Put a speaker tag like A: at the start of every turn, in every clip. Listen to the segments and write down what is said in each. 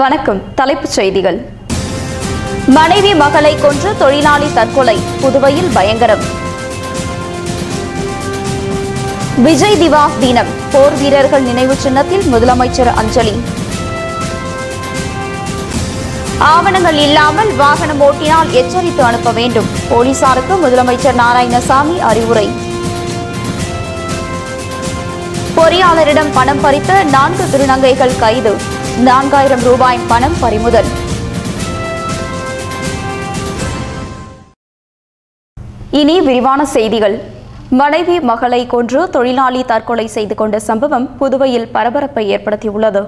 A: வணக்கம். தலைப்புச் செய்திகள். மனைவி மகளை கொன்று தொழிலாளி தற்கொலை புதுவையில் பயங்கரம். விஜய் திவாஸ் தினம் போர் வீரர்கள் நினைவு சின்னத்தில் முதலமைச்சர் அஞ்சலி. ஆவணங்கள் இல்லாமல் வாகனம் ஓட்டினால் எச்சரித்து அனுப்ப வேண்டும். போலீசாருக்கு முதலமைச்சர் நாராயணசாமி அறிவுரை. பொறியாளரிடம் பணம் பறித்த நான்கு திருநங்கைகள் கைது. நான்காயிரம் ரூபாய் பணம் பறிமுதல். இனி விரிவான செய்திகள். மனைவி மகளை கொன்று தொழிலாளி தற்கொலை செய்து கொண்ட சம்பவம் புதுவையில் பரபரப்பை ஏற்படுத்தியுள்ளது.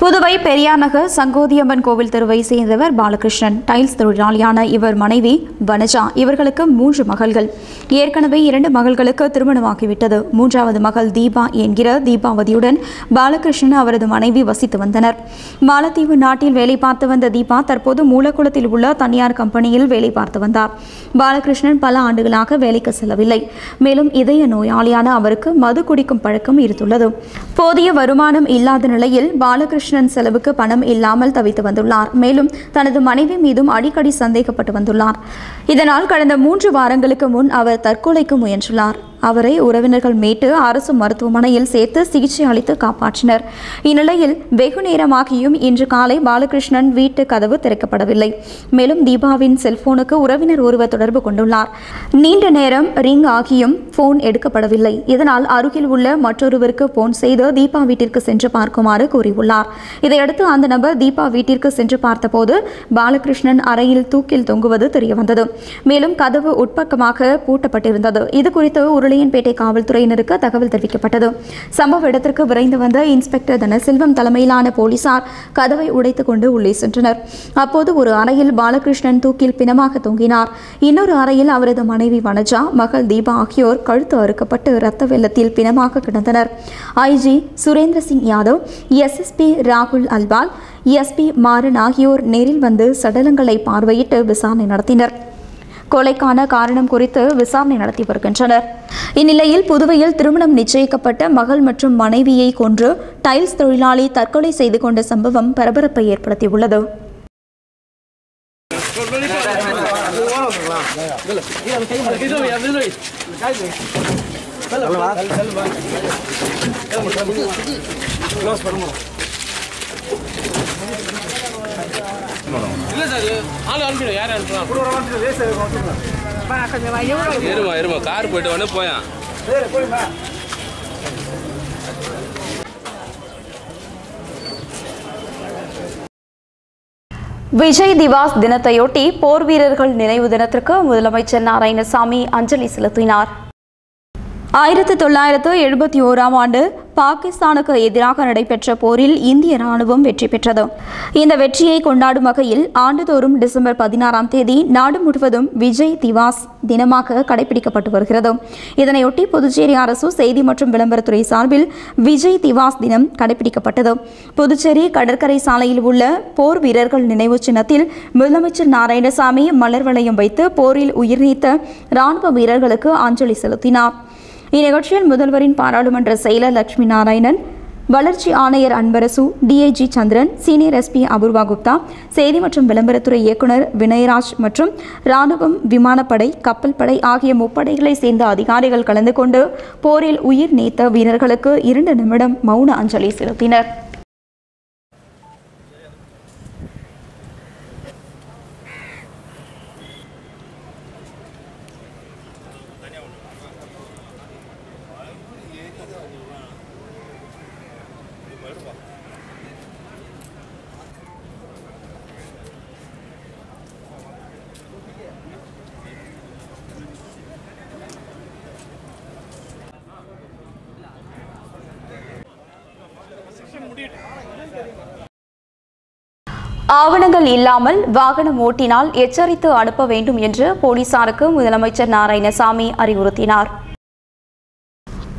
A: புதுவை பெரியார் நகர் சங்கோதியம்மன் கோவில் தெருவை சேர்ந்தவர் பாலகிருஷ்ணன். டைல்ஸ் தொழிலாளியான இவர் மனைவி வனஜா. இவர்களுக்கு மூன்று மகள்கள். ஏற்கனவே இரண்டு மகள்களுக்கு திருமணமாகிவிட்டது. மூன்றாவது மகள் தீபா என்கிற தீபாவதியுடன் பாலகிருஷ்ணன் அவரது மனைவி வசித்து வந்தனர். மாலத்தீவு நாட்டில் வேலை பார்த்து வந்த தீபா தற்போது மூலக்குளத்தில் உள்ள தனியார் கம்பெனியில் வேலை பார்த்து வந்தார். பாலகிருஷ்ணன் பல ஆண்டுகளாக வேலைக்கு செல்லவில்லை. மேலும் இதய நோயாளியான அவருக்கு மது குடிக்கும் பழக்கம் இருந்துள்ளது. போதிய வருமானம் இல்லாத நிலையில் பாலகிருஷ்ணன் செலவுக்கு பணம் இல்லாமல் தவித்து வந்துள்ளார். மேலும் தனது மனைவி மீதும் அடிக்கடி சந்தேகப்பட்டு வந்துள்ளார். இதனால் கடந்த மூன்று வாரங்களுக்கு முன் அவர் தற்கொலைக்கு முயன்றுள்ளார். அவரை உறவினர்கள் மீட்டு அரசு மருத்துவமனையில் சேர்த்து சிகிச்சை அளித்து காப்பாற்றினர். இந்நிலையில் வெகு நேரமாகியும் இன்று காலை பாலகிருஷ்ணன் வீட்டு கதவு திறக்கப்படவில்லை. மேலும் தீபாவின் செல்போனுக்கு உறவினர் ஒருவர் தொடர்பு கொண்டுள்ளார். நீண்ட நேரம் ரிங் ஆகியும் போன் எடுக்கப்படவில்லை. இதனால் அருகில் உள்ள மற்றொருவருக்கு போன் செய்து தீபா வீட்டிற்கு சென்று பார்க்குமாறு கூறியுள்ளார். இதையடுத்து அந்த நபர் தீபா வீட்டிற்கு சென்று பார்த்தபோது பாலகிருஷ்ணன் அறையில் தூக்கில் தொங்குவது தெரியவந்தது. மேலும் கதவு உட்பக்கமாக பூட்டப்பட்டிருந்தது. இது குறித்து ஒரு உருளையன்பேட்டை காவல்துறையினருக்கு தகவல் தெரிவிக்கப்பட்டது. சம்பவ இடத்திற்கு விரைந்து வந்த இன்ஸ்பெக்டர் தனசெல்வம் தலைமையிலான போலீசார் கதவை உடைத்துக் கொண்டு உள்ளே சென்றனர். அப்போது ஒரு அறையில் பாலகிருஷ்ணன் தூக்கில் பிணமாக தொங்கினார். இன்னொரு அறையில் அவரது மனைவி வனஜா மகள் தீபா ஆகியோர் கழுத்து அறுக்கப்பட்டு இரத்த வெள்ளத்தில் பிணமாக கிடந்தனர். ஐஜி சுரேந்திர சிங் யாதவ் எஸ்எஸ்பி ராகுல் அல்வால் எஸ்பி மாறன் ஆகியோர் நேரில் வந்து சடலங்களை பார்வையிட்டு விசாரணை நடத்தினர். கொலைக்கான காரணம் குறித்து விசாரணை நடத்தி வருகின்றனர். இந்நிலையில் புதுவையில் திருமணம் நிச்சயிக்கப்பட்ட மகள் மற்றும் மனைவியை கொன்று டைல்ஸ் தொழிலாளி தற்கொலை செய்து கொண்ட சம்பவம் பரபரப்பை ஏற்படுத்தியுள்ளது.
B: இல்ல சார் ஆள் அனுப்பிடும் யார் அனுப்பலாம் இருமா இருமா கார் போயிட்டு வேணா போயான்
A: விஜய் திவாஸ் தினத்தையொட்டி போர் வீரர்கள் நினைவு தினத்திற்கு முதலமைச்சர் நாராயணசாமி அஞ்சலி செலுத்தினார். ஆயிரத்தி தொள்ளாயிரத்து எழுபத்தி ஓராம் ஆண்டு பாகிஸ்தானுக்கு எதிராக நடைபெற்ற போரில் இந்திய ராணுவம் வெற்றி பெற்றது. இந்த வெற்றியை கொண்டாடும் வகையில் ஆண்டுதோறும் டிசம்பர் பதினாறாம் தேதி நாடு முழுவதும் விஜய் திவாஸ் தினமாக கடைபிடிக்கப்பட்டு வருகிறது. இதனையொட்டி புதுச்சேரி அரசு செய்தி மற்றும் விளம்பரத்துறை சார்பில் விஜய் திவாஸ் தினம் கடைபிடிக்கப்பட்டது. புதுச்சேரி கடற்கரை சாலையில் உள்ள போர் வீரர்கள் நினைவு சின்னத்தில் முதலமைச்சர் நாராயணசாமி மலர் வளையம் வைத்து போரில் உயிர் நீத்த ராணுவ வீரர்களுக்கு அஞ்சலி செலுத்தினார். இந்நிகழ்ச்சியில் முதல்வரின் பாராளுமன்ற செயலர் லட்சுமி நாராயணன் வளர்ச்சி ஆணையர் Anbarasu DIG Chandran senior SP Apoorva Gupta செய்தி மற்றும் விளம்பரத்துறை இயக்குனர் வினயராஜ் மற்றும் ராணுவம் விமானப்படை கப்பல் படை ஆகிய முப்படைகளை சேர்ந்த அதிகாரிகள் கலந்து கொண்டு போரில் உயிர் நீத்த வீரர்களுக்கு இரண்டு நிமிடம் மௌன அஞ்சலி செலுத்தினர். ஆவணங்கள் இல்லாமல் வாகனம் ஓட்டினால் எச்சரித்து அனுப்ப வேண்டும் என்று போலீசாருக்கு முதலமைச்சர் நாராயணசாமி அறிவுறுத்தினார்.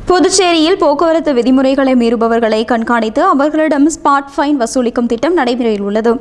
A: புதுச்சேரியில் போக்குவரத்து விதிமுறைகளை மீறுபவர்களை கண்காணித்து அவர்களிடம் ஸ்பாட் ஃபைன் வசூலிக்கும் திட்டம் நடைமுறையில் உள்ளது.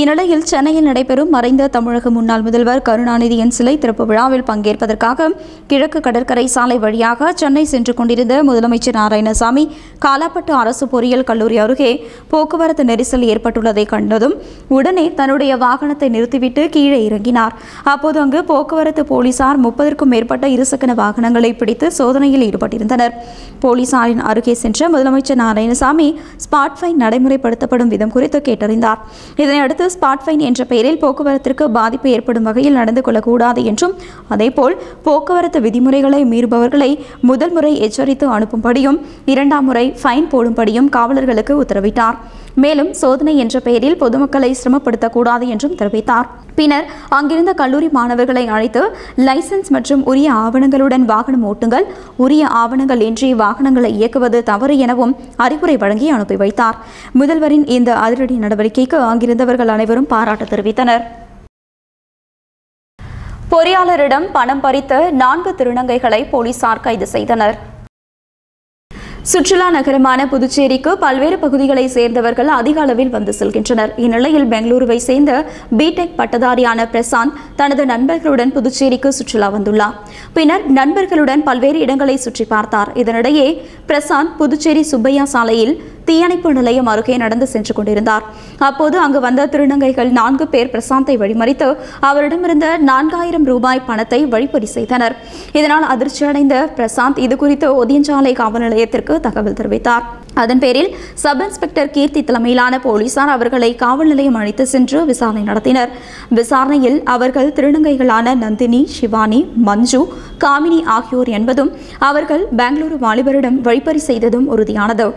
A: இந்நிலையில் சென்னையில் நடைபெறும் மறைந்த தமிழக முன்னாள் முதல்வர் கருணாநிதியின் சிலை திறப்பு விழாவில் பங்கேற்பதற்காக கிழக்கு கடற்கரை சாலை வழியாக சென்னை சென்று கொண்டிருந்த முதலமைச்சர் நாராயணசாமி காலாப்பட்டு அரசு பொறியியல் கல்லூரி அருகே போக்குவரத்து நெரிசல் ஏற்பட்டுள்ளதை கண்டதும் உடனே தன்னுடைய வாகனத்தை நிறுத்திவிட்டு கீழே இறங்கினார். அப்போது அங்கு போக்குவரத்து போலீசார் முப்பதற்கும் மேற்பட்ட இருசக்கர வாகனங்களை பிடித்து சோதனையில் ஈடுபட்டிருந்தனர். போலீசாரின் அருகே சென்ற முதலமைச்சர் நாராயணசாமி ஸ்பாட் ஃபைன் நடைமுறைப்படுத்தப்படும் விதம் குறித்து கேட்டறிந்தார். இதனையடுத்து ஸ்பாட் ஃபைன் என்ற பெயரில் போக்குவரத்திற்கு பாதிப்பு ஏற்படும் வகையில் நடந்து கொள்ளக்கூடாது என்றும் அதேபோல் போக்குவரத்து விதிமுறைகளை மீறுபவர்களை முதல் முறை எச்சரித்து அனுப்பும்படியும் இரண்டாம் முறை ஃபைன் போடும்படியும் காவலர்களுக்கு உத்தரவிட்டார். மேலும் சோதனை என்ற பெயரில் பொதுமக்களை சிரமப்படுத்தக்கூடாது என்றும் தெரிவித்தார். பின்னர் அங்கிருந்த கல்லூரி மாணவர்களை அழைத்து லைசன்ஸ் மற்றும் உரிய ஆவணங்களுடன் வாகனம் ஓட்டுங்கள். உரிய ஆவணங்கள் இன்றி வாகனங்களை இயக்குவது தவறு எனவும் அறிவுரை வழங்கி அனுப்பி வைத்தார். முதல்வரின் இந்த அதிரடி நடவடிக்கைக்கு அங்கிருந்தவர்கள் அனைவரும் பாராட்டு தெரிவித்தனர். பொறியாளரிடம் பணம் பறித்த நான்கு திருநங்கைகளை போலீசார் கைது செய்தனர். சுற்றுலா நகரமான புதுச்சேரிக்கு பல்வேறு பகுதிகளைச் சேர்ந்தவர்கள் அதிக அளவில் வந்து செல்கின்றனர். இந்நிலையில் பெங்களூருவை சேர்ந்த பிடெக் பட்டதாரியான பிரசாந்த் தனது நண்பர்களுடன் புதுச்சேரிக்கு சுற்றுலா வந்துள்ளார். பின்னர் நண்பர்களுடன் பல்வேறு இடங்களை சுற்றி பார்த்தார். இதனிடையே பிரசாந்த் புதுச்சேரி சுப்பையா சாலையில் தீயணைப்பு நிலையம் அருகே நடந்து சென்று கொண்டிருந்தார். அப்போது அங்கு வந்த திருநங்கைகள் நான்கு பேர் பிரசாந்தை வழிமறித்து அவரிடமிருந்த நான்காயிரம் ரூபாய் பணத்தை வழிப்பறி செய்தனர். இதனால் அதிர்ச்சியடைந்த பிரசாந்த் இதுகுறித்து ஒதியஞ்சாலை காவல் நிலையத்திற்கு தகவல் தெரிவித்தார். அதன் பேரில் சப் இன்ஸ்பெக்டர் கீர்த்தி தலைமையிலான போலீசார் அவர்களை காவல் நிலையம் அழைத்து சென்று விசாரணை நடத்தினர். விசாரணையில் அவர்கள் திருநங்கைகளான நந்தினி சிவானி மஞ்சு காமினி ஆகியோர் என்பதும் அவர்கள் பெங்களூரு வாலிபரிடம் வழிப்பறி செய்ததும் உறுதியானது.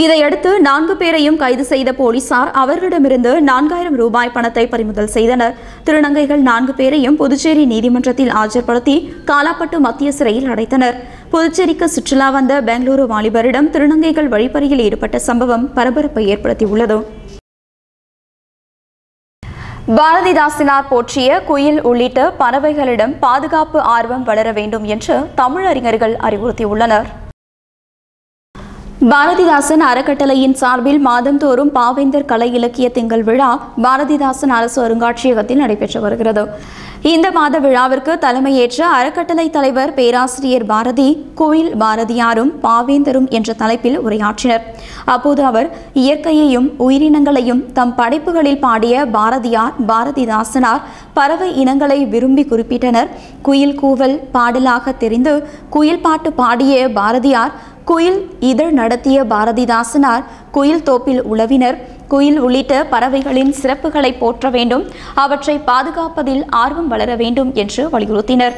A: இதையடுத்து நான்கு பேரையும் கைது செய்த போலீசார் அவர்களிடமிருந்து நான்காயிரம் ரூபாய் பணத்தை பறிமுதல் செய்தனர். திருநங்கைகள் நான்கு பேரையும் புதுச்சேரி நீதிமன்றத்தில் ஆஜர்படுத்தி காலாப்பட்டு மத்திய சிறையில் அடைத்தனர். புதுச்சேரிக்கு சுற்றுலா வந்த பெங்களூரு வாலிபரிடம் திருநங்கைகள் வழிப்பறியில் ஈடுபட்ட சம்பவம் பரபரப்பை ஏற்படுத்தியுள்ளது. பாரதிதாசினார் போற்றிய குயில் உள்ளிட்ட பறவைகளிடம் பாதுகாப்பு ஆர்வம் வளர வேண்டும் என்று தமிழறிஞர்கள் அறிவுறுத்தியுள்ளனர். பாரதிதாசன் அறக்கட்டளையின் சார்பில் மாதந்தோறும் பாவேந்தர் கலை இலக்கிய திங்கள் விழா பாரதிதாசன் அரசு அருங்காட்சியகத்தில் நடைபெற்று வருகிறது. இந்த மாத விழாவிற்கு தலைமையேற்ற அறக்கட்டளை தலைவர் பேராசிரியர் பாரதி கோயில் பாரதியாரும் பாவேந்தரும் என்ற தலைப்பில் உரையாற்றினர். அப்போது அவர் இயற்கையையும் உயிரினங்களையும் தம் படைப்புகளில் பாடிய பாரதியார் பாரதிதாசனார் பறவை இனங்களை விரும்பி குறிப்பிட்டனர். குயில் கூவல் பாடலாக தெரிந்து குயில் பாட்டு பாடிய பாரதியார் குயில் இதழ் நடத்திய பாரதிதாசனார் குயில் தோப்பில் உழவினர். குயில் உள்ளிட்ட பறவைகளின் சிறப்புகளை போற்ற வேண்டும். அவற்றை பாதுகாப்பதில் ஆர்வம் வளர வேண்டும் என்று வலியுறுத்தினர்.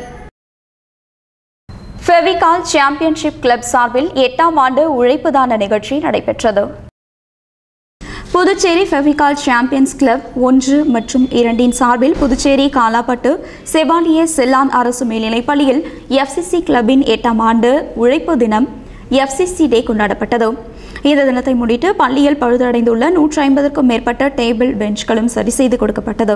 A: ஃபெவிகால் சாம்பியன்ஷிப் கிளப் சார்பில் எட்டாம் ஆண்டு உழைப்புதான நிகழ்ச்சி நடைபெற்றது. புதுச்சேரி ஃபெவிகால் சாம்பியன்ஸ் கிளப் ஒன்று மற்றும் இரண்டின் சார்பில் புதுச்சேரி காலாப்பட்டு செவாலிய செல்லான் அரசு மேல்நிலைப்பள்ளியில் எஃப்சிசி கிளப்பின் எட்டாம் ஆண்டு உழைப்பு தினம் எஃப்சிசி டே கொண்டாடப்பட்டது. இந்த தினத்தை முன்னிட்டு பள்ளியில் பழுதடைந்துள்ள நூற்றி ஐம்பதற்கும் மேற்பட்ட டேபிள் பெஞ்ச்களும் சரி செய்து கொடுக்கப்பட்டது.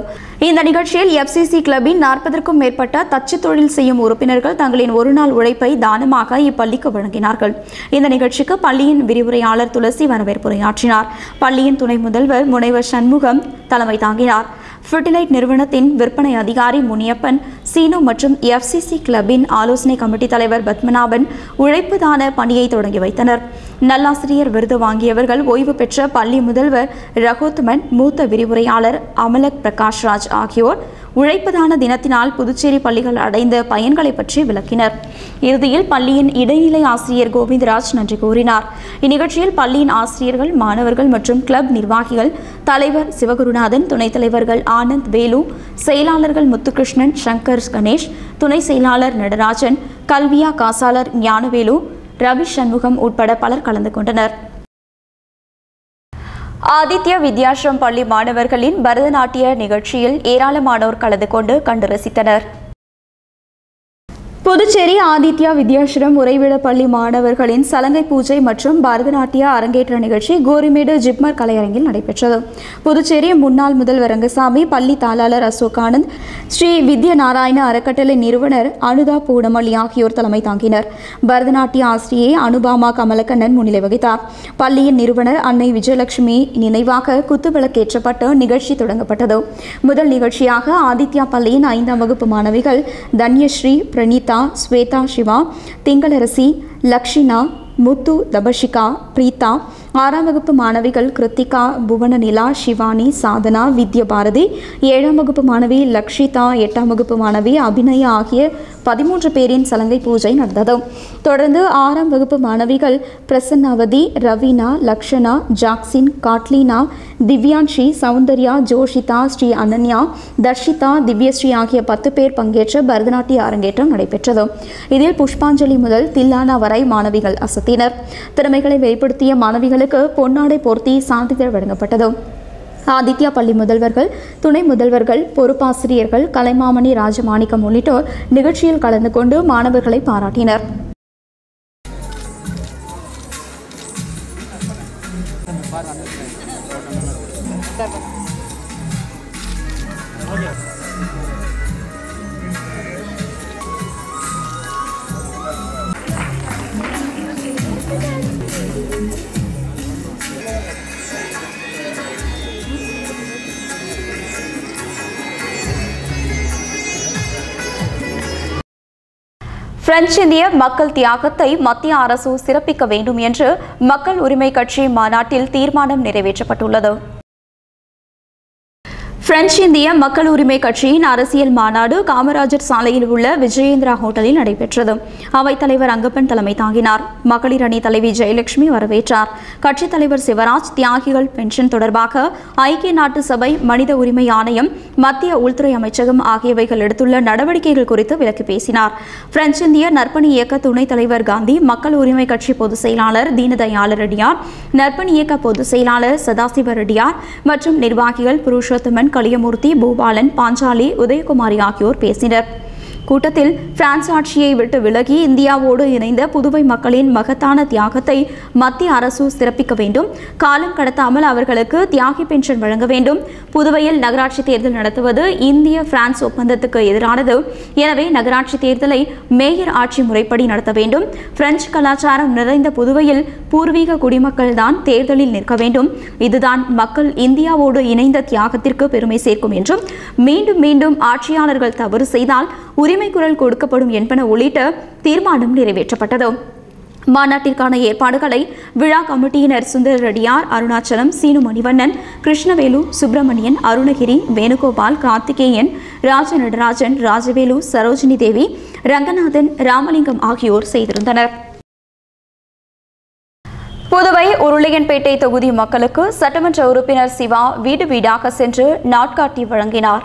A: இந்த நிகழ்ச்சியில் எஃப்சிசி கிளப்பின் நாற்பதற்கும் மேற்பட்ட தச்சு தொழில் செய்யும் உறுப்பினர்கள் தங்களின் ஒருநாள் உழைப்பை தானமாக இப்பள்ளிக்கு வழங்கினார்கள். இந்த நிகழ்ச்சிக்கு பள்ளியின் விரிவுரையாளர் துளசி வரவேற்புரையாற்றினார். பள்ளியின் துணை முதல்வர் முனைவர் சண்முகம் தலைமை தாங்கினார். ஃபெர்டிலைட் நிறுவனத்தின் விற்பனை அதிகாரி முனியப்பன் சீனு மற்றும் எஃப்சிசி கிளப்பின் ஆலோசனை கமிட்டி தலைவர் பத்மநாபன் உழைப்புதான பணியை தொடங்கி வைத்தனர். நல்லாசிரியர் விருது வாங்கியவர்கள் ஓய்வு பெற்ற பள்ளி முதல்வர் ரகோத்மன் மூத்த விரிவுரையாளர் அமலக் பிரகாஷ்ராஜ் ஆகியோர் உழைப்பதான தினத்தினால் புதுச்சேரி பள்ளிகள் அடைந்த பயன்களை பற்றி விளக்கினர். இறுதியில் பள்ளியின் இடைநிலை ஆசிரியர் கோவிந்தராஜ் நன்றி கூறினார். இந்நிகழ்ச்சியில் பள்ளியின் ஆசிரியர்கள் மாணவர்கள் மற்றும் கிளப் நிர்வாகிகள் தலைவர் சிவகுருநாதன் துணைத் தலைவர்கள் ஆனந்த் வேலு செயலாளர்கள் முத்துகிருஷ்ணன் சங்கர் கணேஷ் துணை செயலாளர் நடராஜன் கல்வியா காசாளர் ஞானவேலு ரவி சண்முகம் உட்பட பலர் கலந்து கொண்டனர். ஆதித்ய வித்யாசிரம் பள்ளி மாணவர்களின் பரதநாட்டிய நிகழ்ச்சியில் ஏராளமானோர் கலந்து கொண்டு கண்டு ரசித்தனர். புதுச்சேரி ஆதித்யா வித்யாசிரம் உறைவிட பள்ளி மாணவர்களின் சலங்கை பூஜை மற்றும் பரதநாட்டிய அரங்கேற்ற நிகழ்ச்சி கோரிமேடு ஜிப்மர் கலையரங்கில் நடைபெற்றது. புதுச்சேரி முன்னாள் முதல்வர் ரங்கசாமி பள்ளி தாளாளர் அசோக் ஆனந்த் ஸ்ரீ வித்ய நாராயண அறக்கட்டளை நிறுவனர் அனுதா பூனமல்லி ஆகியோர் தலைமை தாங்கினர். பரதநாட்டிய ஆசிரியை அனுபாமா கமலக்கண்ணன் முன்னிலை வகித்தார். பள்ளியின் நிறுவனர் அன்னை விஜயலட்சுமி நினைவாக குத்துவிளக்கேற்றப்பட்டு நிகழ்ச்சி தொடங்கப்பட்டது. முதல் நிகழ்ச்சியாக ஆதித்யா பள்ளியின் ஐந்தாம் வகுப்பு மாணவிகள் தன்யஸ்ரீ பிரணீதா ஸ்வேதா சிவா திங்களரசி லக்ஷினா முத்து தபஷிகா பிரீதா ஆறாம் வகுப்பு மாணவிகள் கிருத்திகா புவனநிலா சிவானி சாதனா வித்ய பாரதி ஏழாம் வகுப்பு மாணவி லக்ஷிதா எட்டாம் வகுப்பு மாணவி அபிநயா ஆகிய பதிமூன்று பேரின் சலங்கை பூஜை நடந்தது. தொடர்ந்து ஆறாம் வகுப்பு மாணவிகள் பிரசன்னாவதி ரவீனா லக்ஷனா ஜாக்சின் காட்லீனா திவ்யான்ஷி சௌந்தர்யா ஜோஷிதா ஸ்ரீ அனன்யா தர்ஷிதா திவ்யஸ்ரீ ஆகிய பத்து பேர் பங்கேற்ற பரதநாட்டிய அரங்கேற்றம் நடைபெற்றது. இதில் புஷ்பாஞ்சலி முதல் தில்லானா வரை மாணவிகள் அசத்தினர். திறமைகளை வெளிப்படுத்திய மாணவிகளுக்கு பொன்னாடை போர்த்தி சான்றிதழ் வழங்கப்பட்டது. ஆதித்யா பள்ளி முதல்வர்கள் துணை முதல்வர்கள் பொறுப்பாசிரியர்கள் கலைமாமணி ராஜமாணிக்கம் உள்ளிட்டோர் நிகழ்ச்சியில் கலந்து கொண்டு மாணவர்களை பாராட்டினர். பிரெஞ்சிந்திய மக்கள் தியாகத்தை மத்திய அரசு சிறப்பிக்க வேண்டும் என்று மக்கள் உரிமை கட்சி மாநாட்டில் தீர்மானம் நிறைவேற்றப்பட்டுள்ளது. பிரெஞ்சு இந்திய மக்கள் உரிமை கட்சியின் அரசியல் மாநாடு காமராஜர் சாலையில் உள்ள விஜயேந்திரா ஹோட்டலில் நடைபெற்றது. அவைத்தலைவர் அங்கப்பன் தலைமை தாங்கினார். மகளிர் அணி தலைவி ஜெயலட்சுமி வரவேற்றார். கட்சித் தலைவர் சிவராஜ் தியாகிகள் பென்ஷன் தொடர்பாக ஐக்கிய நாட்டு சபை மனித உரிமை ஆணையம் மத்திய உள்துறை அமைச்சகம் ஆகியவைகள் எடுத்துள்ள நடவடிக்கைகள் குறித்து விளக்கி பேசினார். பிரெஞ்சு இந்திய நற்பணி இயக்க துணைத் தலைவர் காந்தி மக்கள் உரிமை கட்சி பொதுச் செயலாளர் தீனதயாள ரெட்டியார் நற்பணி இயக்க பொதுச் செயலாளர் சதாசிவ ரெட்டியார் மற்றும் நிர்வாகிகள் புருஷோத்தமன் கலியமூர்த்தி பூபாலன் பாஞ்சாலி உதயகுமாரி ஆகியோர் பேசினர். கூட்டத்தில் பிரான்ஸ் ஆட்சியை விட்டு விலகி இந்தியாவோடு இணைந்த புதுவை மக்களின் மகத்தான தியாகத்தை மத்திய அரசு சிறப்பிக்க வேண்டும். காலம் கடத்தாமல் அவர்களுக்கு தியாகி பென்ஷன் வழங்க வேண்டும். புதுவையில் நகராட்சி தேர்தல் நடத்துவது இந்திய பிரான்ஸ் ஒப்பந்தத்துக்கு எதிரானது. எனவே நகராட்சி தேர்தலை மேயர் ஆட்சி முறைப்படி நடத்த வேண்டும். பிரெஞ்சு கலாச்சாரம் நிறைந்த புதுவையில் பூர்வீக குடிமக்கள் தான் தேர்தலில் நிற்க வேண்டும். இதுதான் மக்கள் இந்தியாவோடு இணைந்த தியாகத்திற்கு பெருமை சேர்க்கும் என்றும் மீண்டும் மீண்டும் ஆட்சியாளர்கள் தவறு செய்தால் உரிமை உரிமை குரல் கொடுக்கப்படும் என்பன உள்ளிட்ட தீர்மானம் நிறைவேற்றப்பட்டது. மாநாட்டிற்கான ஏற்பாடுகளை விழா கமிட்டியினர் சுந்தர் ரெட்டியார் அருணாச்சலம் சீனு மணிவண்ணன் கிருஷ்ணவேலு சுப்பிரமணியன் அருணகிரி வேணுகோபால் கார்த்திகேயன் ராஜ நடராஜன் ராஜவேலு சரோஜினி தேவி ரங்கநாதன் ராமலிங்கம் ஆகியோர் செய்திருந்தனர். புதுவை உருளையன்பேட்டை தொகுதி மக்களுக்கு சட்டமன்ற உறுப்பினர் சிவா வீடு வீடாக சென்று நாட்காட்டி வழங்கினார்.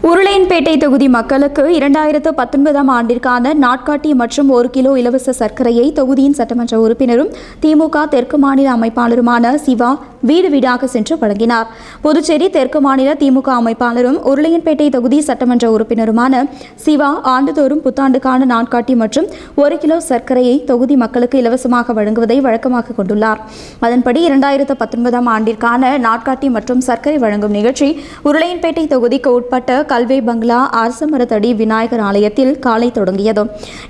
A: உருளையன்பேட்டை தொகுதி மக்களுக்கு இரண்டாயிரத்து பத்தொன்பதாம் ஆண்டிற்கான நாட்காட்டி மற்றும் ஒரு கிலோ இலவச சர்க்கரையை தொகுதியின் சட்டமன்ற உறுப்பினரும் திமுக தெற்கு மாநில அமைப்பாளருமான சிவா வீடு வீடாக சென்று வழங்கினார். புதுச்சேரி தெற்கு மாநில திமுக அமைப்பாளரும் உருளையன்பேட்டை தொகுதி சட்டமன்ற உறுப்பினருமான சிவா ஆண்டுதோறும் புத்தாண்டுக்கான நாட்காட்டி மற்றும் ஒரு கிலோ சர்க்கரையை தொகுதி மக்களுக்கு இலவசமாக வழங்குவதை வழக்கமாக கொண்டுள்ளார். அதன்படி இரண்டாயிரத்து பத்தொன்பதாம் ஆண்டிற்கான நாட்காட்டி மற்றும் சர்க்கரை வழங்கும் நிகழ்ச்சி உருளையன்பேட்டை தொகுதிக்கு உட்பட்ட கல்வே பங்களா அரசமரத்தடி விநாயகர் ஆலயத்தில் காலை தொடங்கியது.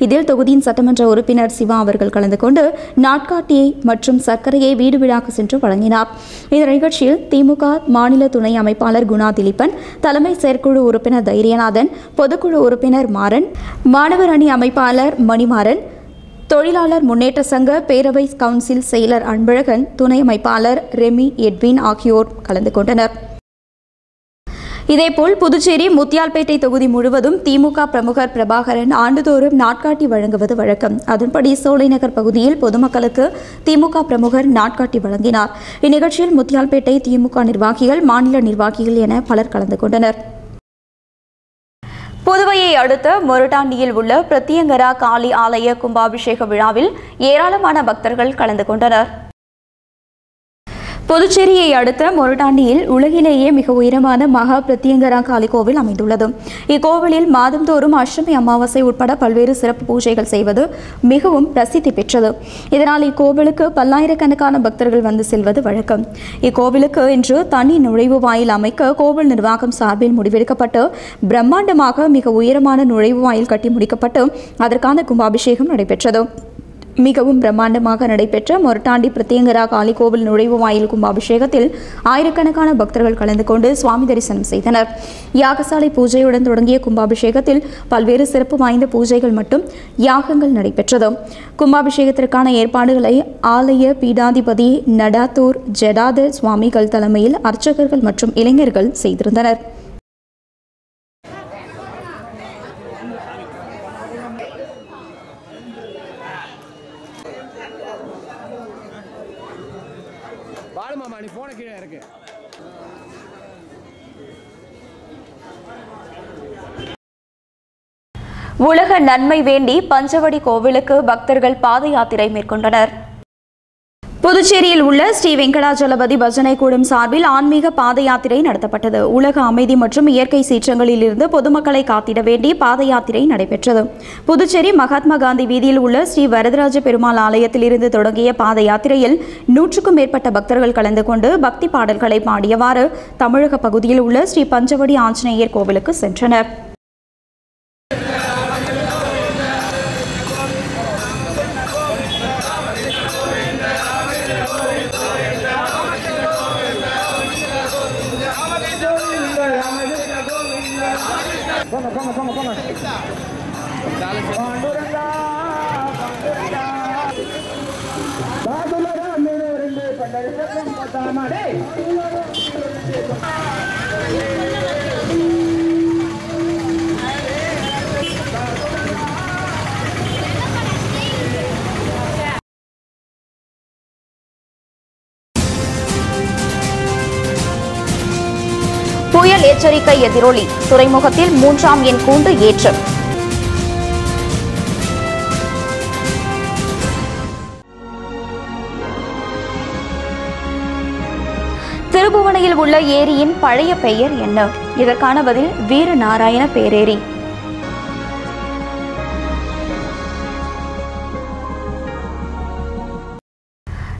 A: இதில் தொகுதியின் சட்டமன்ற உறுப்பினர் சிவா அவர்கள் கலந்து கொண்டு நாட்காட்டியை மற்றும் சர்க்கரையை வீடு வீடாக சென்று வழங்கினார். இந்த நிகழ்ச்சியில் திமுக மாநில துணை அமைப்பாளர் குணா திலீபன் தலைமை செயற்குழு உறுப்பினர் தைரியநாதன் பொதுக்குழு உறுப்பினர் மாறன் மாணவர் அணி அமைப்பாளர் மணிமாறன் தொழிலாளர் முன்னேற்ற சங்க பேரவை கவுன்சில் செயலர் அன்பழகன் துணை அமைப்பாளர் ரெமி எட்வின் ஆகியோர் கலந்து கொண்டனர். இதேபோல் புதுச்சேரி முத்தியால்பேட்டை தொகுதி முழுவதும் திமுக பிரமுகர் பிரபாகரன் ஆண்டுதோறும் நாட்காட்டி வழங்குவது வழக்கம். அதன்படி சோலைநகர் பகுதியில் பொதுமக்களுக்கு திமுக பிரமுகர் நாட்காட்டி வழங்கினார். இந்நிகழ்ச்சியில் முத்தியால்பேட்டை திமுக நிர்வாகிகள் மாநில நிர்வாகிகள் என பலர் கலந்து கொண்டனர். புதுவையை அடுத்த மொரட்டாண்டியில் உள்ள பிரத்தியங்கரா காளி ஆலய கும்பாபிஷேக விழாவில் ஏராளமான பக்தர்கள் கலந்து கொண்டனர். புதுச்சேரியை அடுத்த மொரட்டாண்டியில் உலகிலேயே மிக உயரமான மகா பிரத்யங்கரா காளி கோவில் அமைந்துள்ளது. இக்கோவிலில் மாதந்தோறும் அஷ்டமி அமாவாசை உட்பட பல்வேறு சிறப்பு பூஜைகள் செய்வது மிகவும் பிரசித்தி பெற்றது. இதனால் இக்கோவிலுக்கு பல்லாயிரக்கணக்கான பக்தர்கள் வந்து செல்வது வழக்கம். இக்கோவிலுக்கு இன்று தனி நுழைவு வாயில் அமைக்க கோவில் நிர்வாகம் சார்பில் முடிவெடுக்கப்பட்டு பிரம்மாண்டமாக மிக உயரமான நுழைவு வாயில் கட்டி முடிக்கப்பட்டு அதற்கான கும்பாபிஷேகம் நடைபெற்றது. மிகவும் பிரம்மாண்டமாக நடைபெற்ற மொரட்டாண்டி பிரத்யங்கரா காளிகோவில் நுழைவு வாயில் கும்பாபிஷேகத்தில் ஆயிரக்கணக்கான பக்தர்கள் கலந்து கொண்டு சுவாமி தரிசனம் செய்தனர். யாகசாலை பூஜையுடன் தொடங்கிய கும்பாபிஷேகத்தில் பல்வேறு சிறப்பு வாய்ந்த பூஜைகள் மற்றும் யாகங்கள் நடைபெற்றது கும்பாபிஷேகத்திற்கான ஏற்பாடுகளை ஆலய பீடாதிபதி நடாத்தூர் ஜடாதர் சுவாமிகள் தலைமையில் அர்ச்சகர்கள் மற்றும் இளைஞர்கள் செய்திருந்தனர்
C: பாலு மாமா நீ போன கீழே இருக்கு
A: உலக நன்மை வேண்டி பஞ்சவடி கோவிலுக்கு பக்தர்கள் பாத யாத்திரை மேற்கொண்டனர். புதுச்சேரியில் உள்ள ஸ்ரீ வெங்கடாஜலபதி பஜனை கூடம் சார்பில் ஆன்மீக பாத யாத்திரை நடத்தப்பட்டது. உலக அமைதி மற்றும் இயற்கை சீற்றங்களில் இருந்து பொதுமக்களை காத்திட வேண்டி பாத யாத்திரை நடைபெற்றது. புதுச்சேரி மகாத்மா காந்தி வீதியில் உள்ள ஸ்ரீ வரதராஜ பெருமாள் ஆலயத்தில் இருந்து தொடங்கிய பாத யாத்திரையில் நூற்றுக்கும் மேற்பட்ட பக்தர்கள் கலந்து கொண்டு பக்தி பாடல்களை பாடியவாறு தமிழக பகுதியில் உள்ள ஸ்ரீ பஞ்சவடி ஆஞ்சநேயர் கோவிலுக்கு சென்றனர். எச்சரிக்கை எதிரொலி. துறைமுகத்தில் மூன்றாம் எண் கூண்டு ஏற்றம் திருபுவனையில் உள்ள ஏரியின் பழைய பெயர் என்ன? இதற்கான பதில் வீரநாராயண பேரேரி.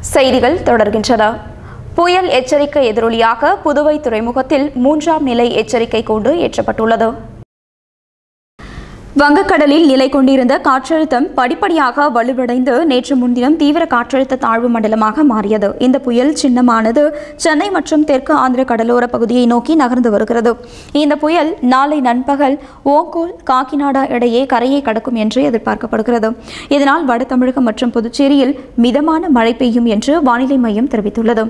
A: செய்திகள் தொடர்கின்றன. புயல் எச்சரிக்கை எதிரொலியாக புதுவை துறைமுகத்தில் மூன்றாம் நிலை எச்சரிக்கை கூண்டு ஏற்றப்பட்டுள்ளது. வங்கக்கடலில் நிலை கொண்டிருந்த காற்றழுத்தம் படிப்படியாக வலுவடைந்து நேற்று முன்தினம் தீவிர காற்றழுத்த தாழ்வு மண்டலமாக மாறியது. இந்த புயல் சின்னமானது சென்னை மற்றும் தெற்கு ஆந்திர கடலோர பகுதியை நோக்கி நகர்ந்து வருகிறது. இந்த புயல் நாளை நண்பகல் ஓங்கோல் காக்கிநாடா இடையே கரையை கடக்கும் என்று எதிர்பார்க்கப்படுகிறது. இதனால் வட தமிழகம் மற்றும் புதுச்சேரியில் மிதமான மழை பெய்யும் என்று வானிலை மையம் தெரிவித்துள்ளது.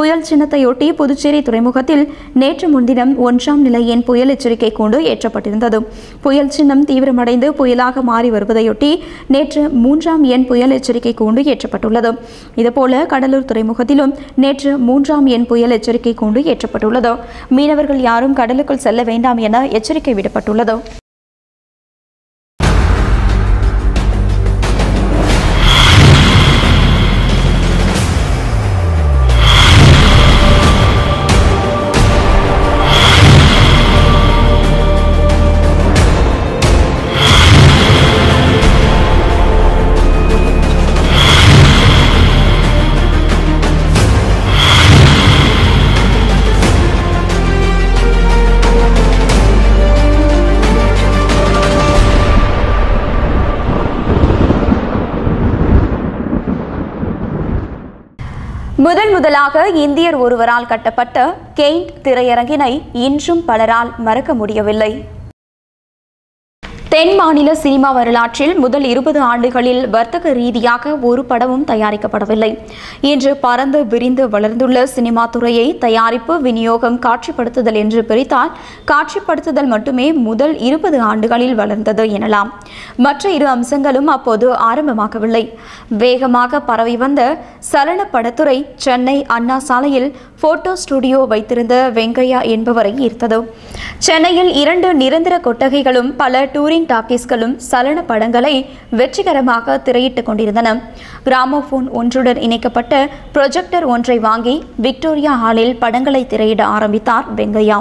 A: புயல் சின்னத்தையொட்டி புதுச்சேரி துறைமுகத்தில் நேற்று முன்தினம் ஒன்றாம் நிலையின் புயல் எச்சரிக்கை கூண்டு ஏற்றப்பட்டிருந்தது. புயல் சின்னம் தீவிர தீவிரமடைந்து புயலாக மாறி வருவதையொட்டி நேற்று மூன்றாம் எண் புயல் எச்சரிக்கை கூண்டு ஏற்றப்பட்டுள்ளது. இதுபோல கடலூர் துறைமுகத்திலும் நேற்று மூன்றாம் எண் புயல் எச்சரிக்கை கூண்டு ஏற்றப்பட்டுள்ளது. மீனவர்கள் யாரும் கடலுக்குள் செல்ல வேண்டாம் என எச்சரிக்கை விடப்பட்டுள்ளது முதலாக இந்தியர் ஒருவரால் கட்டப்பட்ட கெயின்ட் திரையரங்கினை இன்றும் பலரால் மறக்க முடியவில்லை. தென் மாநில சினிமா வரலாற்றில் முதல் இருபது ஆண்டுகளில் வர்த்தக ரீதியாக ஒரு படமும் தயாரிக்கப்படவில்லை. இன்று பறந்து விரிந்து வளர்ந்துள்ள சினிமா துறையை தயாரிப்பு விநியோகம் காட்சிப்படுத்துதல் என்று பிரித்தால் காட்சிப்படுத்துதல் மட்டுமே முதல் இருபது ஆண்டுகளில் வளர்ந்தது எனலாம். மற்ற இரு அம்சங்களும் அப்போது ஆரம்பமாகவில்லை. வேகமாக பரவி வந்த சலன படத்துறை சென்னை அண்ணா சாலையில் போட்டோ ஸ்டுடியோ வைத்திருந்த வெங்கையா என்பவரை ஈர்த்தது. சென்னையில் இரண்டு நிரந்தர கொட்டகைகளும் பல டூரிங் இந்தியன் டாக்கீஸ்களும் சலன படங்களை வெற்றிகரமாக திரையிட்டுக் கொண்டிருந்தன. கிராமோபோன் ஒன்றுடன் இணைக்கப்பட்ட ப்ரொஜெக்டர் ஒன்றை வாங்கி விக்டோரியா ஹாலில் படங்களை திரையிட ஆரம்பித்தார் வெங்கையா.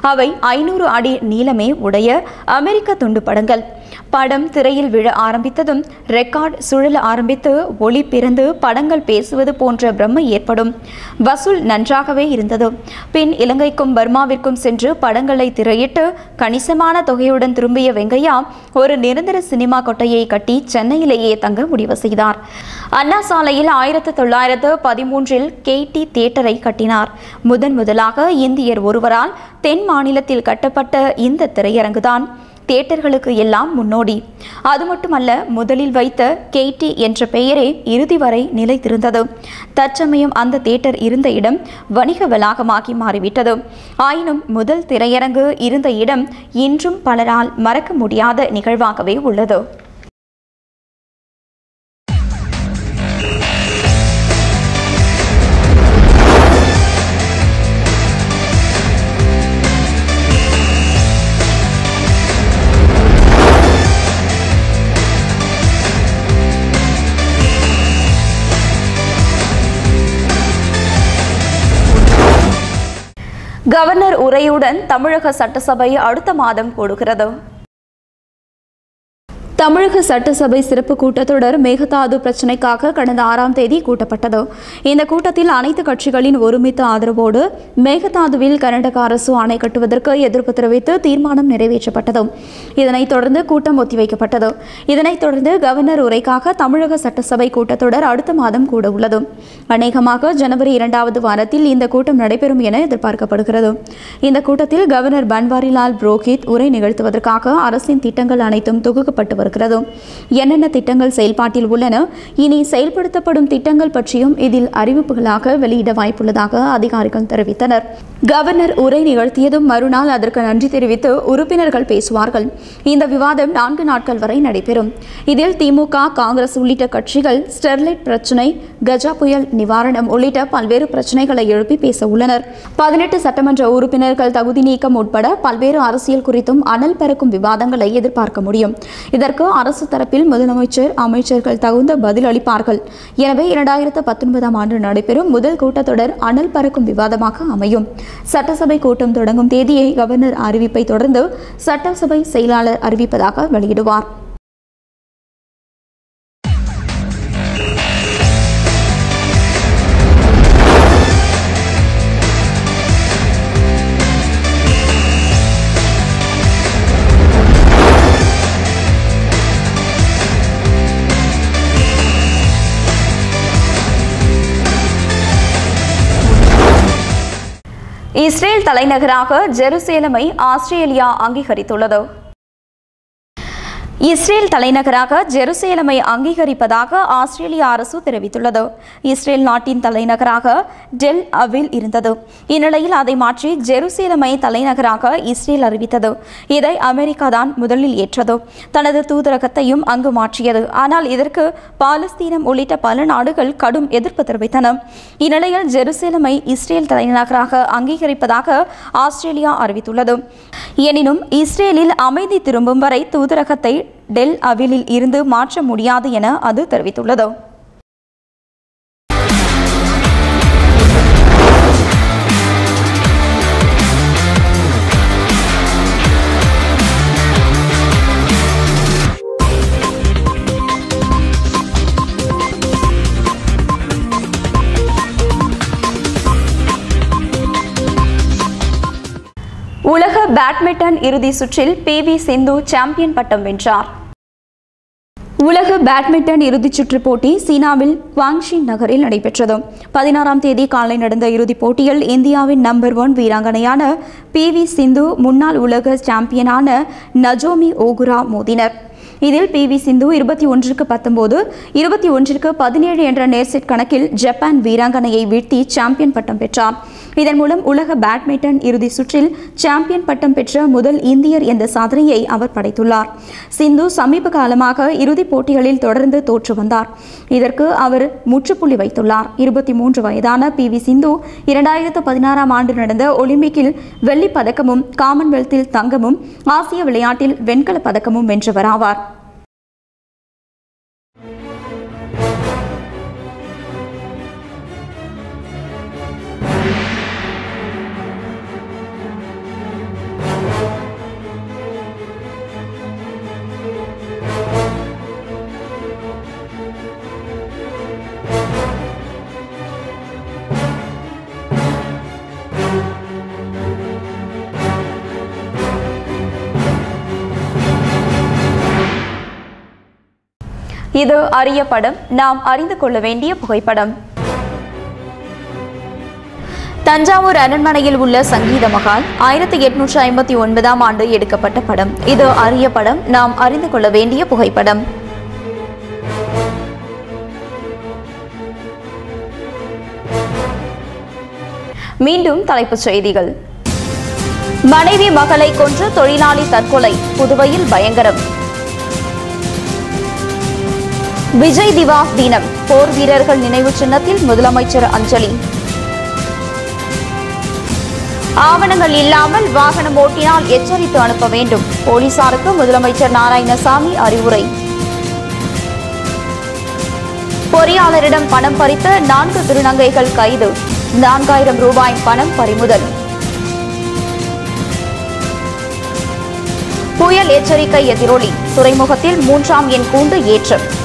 A: அவை ஐநூறு அடி நீளமே உடைய அமெரிக்க துண்டு படங்கள். படம் திரையில் விழ ஆரம்பித்ததும் ரெக்கார்ட் சுழல ஆரம்பித்து ஒளி பிறந்து படங்கள் பேசுவது போன்ற பிரம்மை ஏற்படும். வசூல் நன்றாகவே இருந்தது. பின் இலங்கைக்கும் பர்மாவிற்கும் சென்று படங்களை திரையிட்டு கணிசமான தொகையுடன் திரும்பிய வெங்கையா ஒரு நிரந்தர சினிமா கொட்டையை கட்டி சென்னையிலேயே தங்க முடிவு செய்தார். அண்ணா சாலையில் ஆயிரத்து தொள்ளாயிரத்து பதிமூன்றில் கேடி தியேட்டரை கட்டினார். முதன் முதலாக இந்தியர் ஒருவரால் தென் மாநிலத்தில் கட்டப்பட்ட இந்த திரையரங்குதான். தியேட்டர்களுக்கு எல்லாம் முன்னோடி. அது மட்டுமல்ல முதலில் வைத்த கேடி என்ற பெயரே இறுதி வரை நிலைத்திருந்தது. தற்சமயம் அந்த தியேட்டர் இருந்த இடம் வணிக வளாகமாகி மாறிவிட்டது. ஆயினும் முதல் திரையரங்கு இருந்த இடம் இன்றும் பலரால் மறக்க முடியாத நிகழ்வாகவே உள்ளது. கவர்னர் உரையுடன் தமிழக சட்டசபை அடுத்த மாதம் கூடுகிறது. தமிழக சட்டசபை சிறப்பு கூட்டத்தொடர் மேகதாது பிரச்சினைக்காக கடந்த ஆறாம் தேதி கூட்டப்பட்டது. இந்த கூட்டத்தில் அனைத்து கட்சிகளின் ஒருமித்த ஆதரவோடு மேகதாதுவில் கர்நாடக அரசு அணை கட்டுவதற்கு எதிர்ப்பு தெரிவித்து தீர்மானம் நிறைவேற்றப்பட்டது. இதனைத் தொடர்ந்து கூட்டம் ஒத்திவைக்கப்பட்டது. இதனைத் தொடர்ந்து கவர்னர் உரைக்காக தமிழக சட்டசபை கூட்டத்தொடர் அடுத்த மாதம் கூட உள்ளது. அநேகமாக ஜனவரி இரண்டாவது வாரத்தில் இந்த கூட்டம் நடைபெறும் என எதிர்பார்க்கப்படுகிறது. இந்த கூட்டத்தில் கவர்னர் பன்வாரிலால் புரோஹித் உரை நிகழ்த்துவதற்காக அரசின் திட்டங்கள் அனைத்தும் தொகுக்கப்பட்டு வருகிறது என்னென்ன திட்டங்கள் செயல்பாட்டில் உள்ளன இனி செயல்படுத்தப்படும் திட்டங்கள் பற்றியும் இதில் அறிவிப்புகளாக வெளியிட வாய்ப்புள்ளதாக அதிகாரிகள் தெரிவித்தனர். கவர்னர் உரை நிகழ்த்தியதும் மறுநாள் அதற்கு நன்றி தெரிவித்து உறுப்பினர்கள் பேசுவார்கள். இந்த விவாதம் நான்கு நாட்கள் வரை நடைபெறும். இதில் திமுக காங்கிரஸ் உள்ளிட்ட கட்சிகள் ஸ்டெர்லைட் பிரச்சினை கஜா புயல் நிவாரணம் உள்ளிட்ட பல்வேறு பிரச்சனைகளை எழுப்பி பேச உள்ளனர். பதினெட்டு சட்டமன்ற உறுப்பினர்கள் தகுதி நீக்கம் உட்பட பல்வேறு அரசியல் குறித்தும் அனல் பறக்கும் விவாதங்களை எதிர்பார்க்க முடியும். இதற்கு அரசு தரப்பில் முதலமைச்சர் அமைச்சர்கள் தகுந்த பதில் அளிப்பார்கள். எனவே இரண்டாயிரத்து பத்தொன்பதாம் ஆண்டு நடைபெறும் முதல் கூட்டத்தொடர் அனல் பறக்கும் விவாதமாக அமையும். சட்டசபை கூட்டம் தொடங்கும் தேதியை கவர்னர் அறிவிப்பை தொடர்ந்து சட்டசபை செயலாளர் அறிவிப்பதாக வெளியிடுவார். இஸ்ரேல் தலைநகராக ஜெருசேலமை ஆஸ்திரேலியா அங்கீகரித்துள்ளது. இஸ்ரேல் தலைநகராக ஜெருசேலமை அங்கீகரிப்பதாக ஆஸ்திரேலிய அரசு தெரிவித்துள்ளது. இஸ்ரேல் நாட்டின் தலைநகராக டெல் அவில் இருந்தது. இந்நிலையில் அதை மாற்றி ஜெருசேலமை தலைநகராக இஸ்ரேல் அறிவித்தது. இதை அமெரிக்கா தான் முதலில் ஏற்றது. தனது தூதரகத்தையும் அங்கு மாற்றியது. ஆனால் இதற்கு பாலஸ்தீனம் உள்ளிட்ட பல நாடுகள் கடும் எதிர்ப்பு தெரிவித்தன. இந்நிலையில் ஜெருசேலமை இஸ்ரேல் தலைநகராக அங்கீகரிப்பதாக ஆஸ்திரேலியா அறிவித்துள்ளது. எனினும் இஸ்ரேலில் அமைதி திரும்பும் வரை தூதரகத்தை டெல் அவிலில் இருந்து மாற்ற முடியாது என அது தெரிவித்துள்ளது. பேட்மிண்டன் இறுதி சுற்றில் பி வி சிந்து சாம்பியன் பட்டம் வென்றார். உலக பேட்மிண்டன் இறுதிச் சுற்று போட்டி சீனாவில் குவாங்ஷி நகரில் நடைபெற்றது. பதினாறாம் தேதி காலை நடந்த இறுதிப் போட்டியில் இந்தியாவின் நம்பர் ஒன் வீராங்கனையான பி வி சிந்து முன்னாள் உலக சாம்பியனான நஜோமி ஓகுரா மோதினர். இதில் பி வி சிந்து இருபத்தி ஒன்றுக்கு பத்தொன்பது இருபத்தி ஒன்றிற்கு பதினேழு என்ற நேர்செட் கணக்கில் ஜப்பான் வீராங்கனையை வீழ்த்தி சாம்பியன் பட்டம் பெற்றார். இதன் மூலம் உலக பேட்மிண்டன் இறுதி சுற்றில் சாம்பியன் பட்டம் பெற்ற முதல் இந்தியர் என்ற சாதனையை அவர் படைத்துள்ளார். சிந்து சமீப காலமாக இறுதிப் போட்டிகளில் தொடர்ந்து தோற்று வந்தார். இதற்கு அவர் முற்றுப்புள்ளி வைத்துள்ளார். இருபத்தி மூன்று வயதான பி. வி. சிந்து இரண்டாயிரத்து பதினாறாம் ஆண்டு நடந்த ஒலிம்பிக்கில் வெள்ளிப் பதக்கமும் காமன்வெல்த்தில் தங்கமும் ஆசிய விளையாட்டில் வெண்கலப் பதக்கமும் வென்றவர் இது அரிய படம். நாம் அறிந்து கொள்ள வேண்டிய புகைப்படம். தஞ்சாவூர் அரண்மனையில் உள்ள சங்கீத மகால் ஆயிரத்தி எட்நூற்றி ஐம்பத்தி ஒன்பதாம் ஆண்டு எடுக்கப்பட்ட படம். இது அரிய படம். நாம் அறிந்து கொள்ள வேண்டிய புகைப்படம். மீண்டும் தலைப்புச் செய்திகள். மனைவி மகளை கொன்று தொழிலாளி தற்கொலை. புதுவையில் பயங்கரம். விஜய் திவாஸ் தினம். போர் வீரர்கள் நினைவு சின்னத்தில் முதலமைச்சர் அஞ்சலி. ஆவணங்கள் இல்லாமல் வாகனம் ஓட்டினால் எச்சரித்து அனுப்ப வேண்டும். போலீசாருக்கு முதலமைச்சர் நாராயணசாமி அறிவுரை. பொறியாளரிடம் பணம் பறித்த நான்கு திருநங்கைகள் கைது. நான்காயிரம் ரூபாய் பணம் பறிமுதல். புயல் எச்சரிக்கை எதிரொலி. துறைமுகத்தில் மூன்றாம் எண் கூண்டு ஏற்றம்.